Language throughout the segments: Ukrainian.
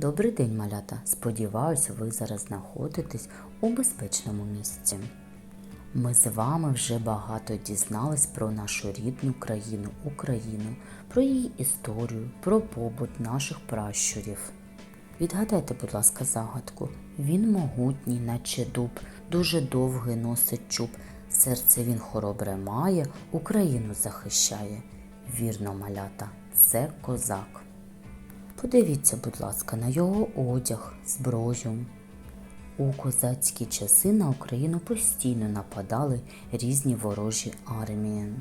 Добрий день, малята! Сподіваюся, ви зараз знаходитесь у безпечному місці. Ми з вами вже багато дізнались про нашу рідну країну Україну, про її історію, про побут наших пращурів. Відгадайте, будь ласка, загадку. Він могутній, наче дуб, дуже довгий носить чуб. Серце він хоробре має, Україну захищає. Вірно, малята, це козак. Подивіться, будь ласка, на його одяг, зброю. У козацькі часи на Україну постійно нападали різні ворожі армії.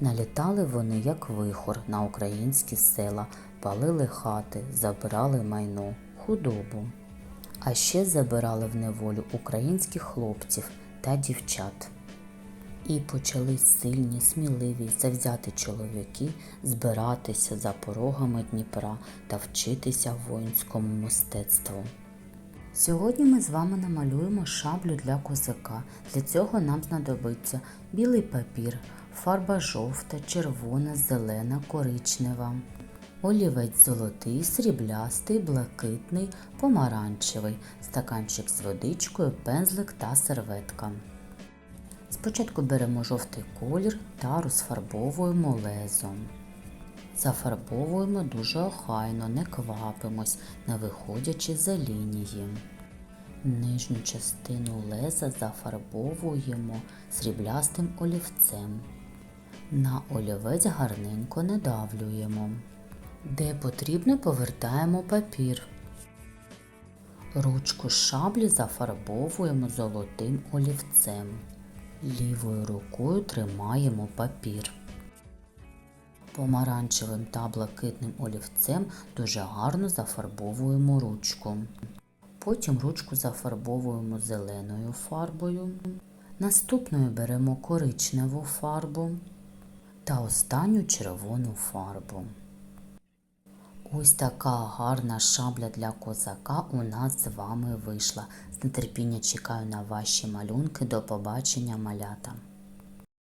Налітали вони, як вихор, на українські села, палили хати, забирали майно, худобу. А ще забирали в неволю українських хлопців та дівчат. І почали сильні, сміливі, завзяти чоловіки збиратися за порогами Дніпра та вчитися воїнському мистецтву. Сьогодні ми з вами намалюємо шаблю для козака. Для цього нам знадобиться білий папір, фарба жовта, червона, зелена, коричнева, олівець золотий, сріблястий, блакитний, помаранчевий, стаканчик з водичкою, пензлик та серветка. Спочатку беремо жовтий колір та розфарбовуємо лезом. Зафарбовуємо дуже охайно, не квапимось, не виходячи за лінії. Нижню частину леза зафарбовуємо сріблястим олівцем. На олівець гарненько надавлюємо. Де потрібно, повертаємо папір. Ручку шаблі зафарбовуємо золотим олівцем. Лівою рукою тримаємо папір. Помаранчевим та блакитним олівцем дуже гарно зафарбовуємо ручку. Потім ручку зафарбовуємо зеленою фарбою. Наступною беремо коричневу фарбу та останню червону фарбу. Ось така гарна шабля для козака у нас з вами вийшла. З нетерпіння чекаю на ваші малюнки. До побачення, малята!